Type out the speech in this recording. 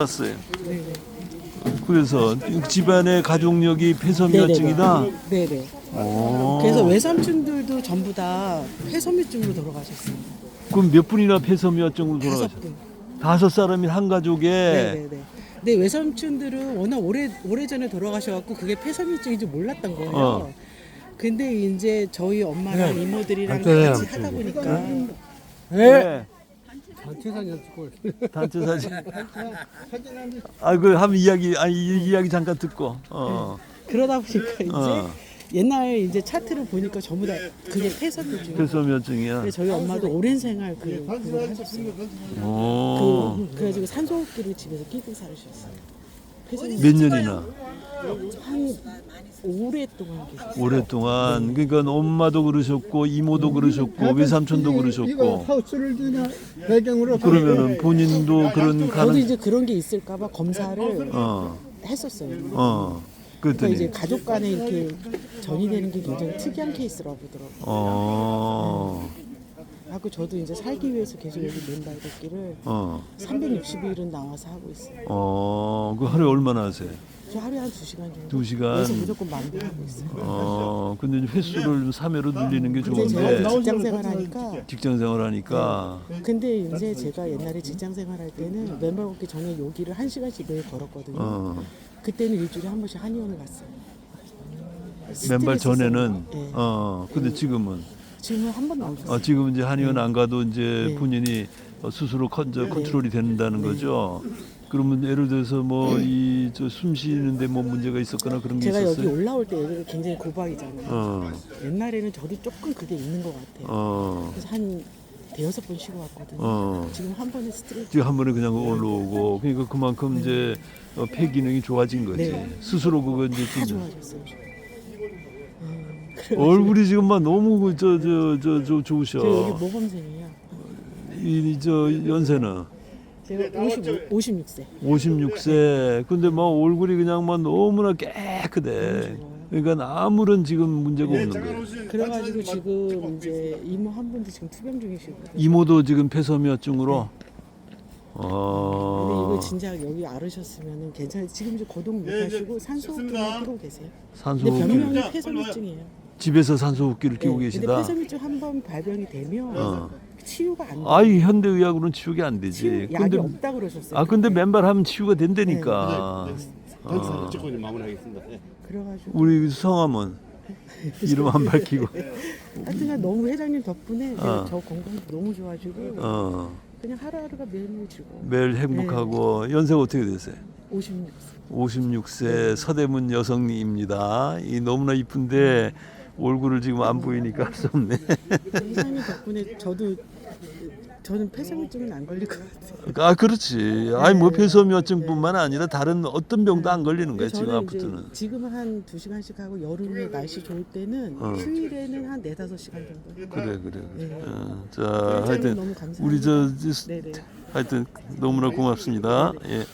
왔어요. 그래서 집안의 가족력이 폐섬유증이다. 네네. 오. 그래서 외삼촌들도 전부 다 폐섬유증으로 돌아가셨습니다. 그럼 몇 분이나 폐섬유증으로 다섯 돌아가셨어요? 분. 다섯 사람이 한 가족에 네네네. 근데 외삼촌들은 워낙 오래 오래 전에 돌아가셔갖고 그게 폐섬유증인지 몰랐던 거예요. 어. 근데 이제 저희 엄마랑 네. 이모들이랑. 같이 하다 보니까 네. 단체 사진 찍고 단체 사진. 아그 한번 이야기 아니 이 이야기 잠깐 듣고. 어. 그러다 보니까 이제 어. 옛날 이제 차트를 보니까 전부 다 그게 폐섬유증. 폐섬유증이야. 근데 저희 엄마도 오랜 생활 그 그걸 하셨어요. 오. 그, 그래가지고 산소호흡기를 집에서 끼고 살으셨어요. 몇 년이나? 한 오랫동안 계셨어요. 오랫동안 그러니까 엄마도 그러셨고 이모도 그러셨고 외삼촌도 이거 그러셨고 하우스를 그냥 배경으로 그러면은 본인도 그런 저도 가능 이제 그런 게 있을까봐 검사를 어. 했었어요. 어. 그러니까 이제 그랬더니 가족 간에 이렇게 전이 되는 게 굉장히 특이한 케이스라고 보더라고요. 어. 하고 저도 이제 살기 위해서 계속 여기 맨발 걷기를 어. 360일은 나와서 하고 있어요. 어. 그 하루에 얼마나 하세요? 저 하루에 한 2시간 정도. 두 시간. 그래서 무조건 만보하고 있어요. 어. 근데 이제 횟수를 3회로 늘리는 게 근데 좋은데 제가 직장 생활하니까 직장 생활하니까 근데 이제 제가 옛날에 직장 생활할 때는 맨발 걷기 전에 여기를 한 시간씩 매일 걸었거든요. 어. 그때는 일주일에 한 번씩 한의원을 갔어요. 맨발 스트레스 전에는 네. 어. 근데 지금은 지금은 한 번도 안 갔어요. 어, 지금 이제 한의원 안 가도 이제 네. 본인이 어, 스스로 컨, 저, 컨트롤이 된다는 거죠. 그러면 예를 들어서 뭐 이 저 숨 쉬는데 뭐 문제가 있었거나 그런 게 제가 여기 있었어요? 올라올 때 여기가 굉장히 고박이잖아요. 어, 옛날에는 저도 조금 그게 있는 것 같아요. 어, 그래서 한 대여섯 번 쉬고 왔거든요. 어. 지금 한 번에 스트레스 지금 한 번에 그냥 올라오고 그러니까 그만큼 이제 어, 폐 기능이 좋아진 거지. 네. 스스로 그거 이제 다 좀 좋아졌어요. 음, 그래가지고 얼굴이 지금 막 너무 저저 저저 좋으셔. 저 여기 모범생이에요. 이 저 연세는 제가 55, 56세. 56세. 근데 막 얼굴이 그냥 막 너무나 깨끗해. 그러니까 아무런 지금 문제가 없는 거예요. 그래가지고 지금 이제 이모 한 분도 지금 투병 중이시거든요. 이모도 지금 폐섬유증으로. 근데 어. 이거 진짜 여기 앓으셨으면 괜찮아요. 지금 이제 거동 못 하시고 산소 호흡기만 끼고 계세요. 근데 산소호흡기. 병명이 폐섬유증이에요. 집에서 산소호흡기를 끼고 네, 계시다. 근데 폐섬유증 한번 발병이 되면 어. 치유가 안 돼요. 아이 현대의학으로는 치유가 안 되지. 치유, 약이 근데 없다 그러셨어요. 아 근데. 맨발하면 치유가 된다니까. 단체 어. 찍고 이제 마무리하겠습니다. 예. 그래가지고 우리 성함은 이름 안 밝히고. 하여튼간 너무 회장님 덕분에 어. 저 건강이 너무 좋아지고 어. 그냥 하루하루가 매일매일 즐거워. 매일 행복하고 연세가 어떻게 되세요? 56세. 56세 서대문 여성입니다. 이 너무나 이쁜데 얼굴을 지금 안 보이니까 할 수 없네. 회장님 덕분에 저도 저는 폐쇄물증은 안 걸릴 것 같아요. 아 그렇지. 아니 뭐 폐섬유증뿐만 아니라 다른 어떤 병도 안 걸리는 거야 지금 저는 아프트는. 지금은 한 2시간씩 하고 여름에 날씨 좋을 때는 어. 휴일에는 한 4, 5시간 정도. 그래 그래 그래. 네. 어, 자 회장님 하여튼 너무 감사합니다. 우리 저, 저 네네. 하여튼 너무나 고맙습니다. 예.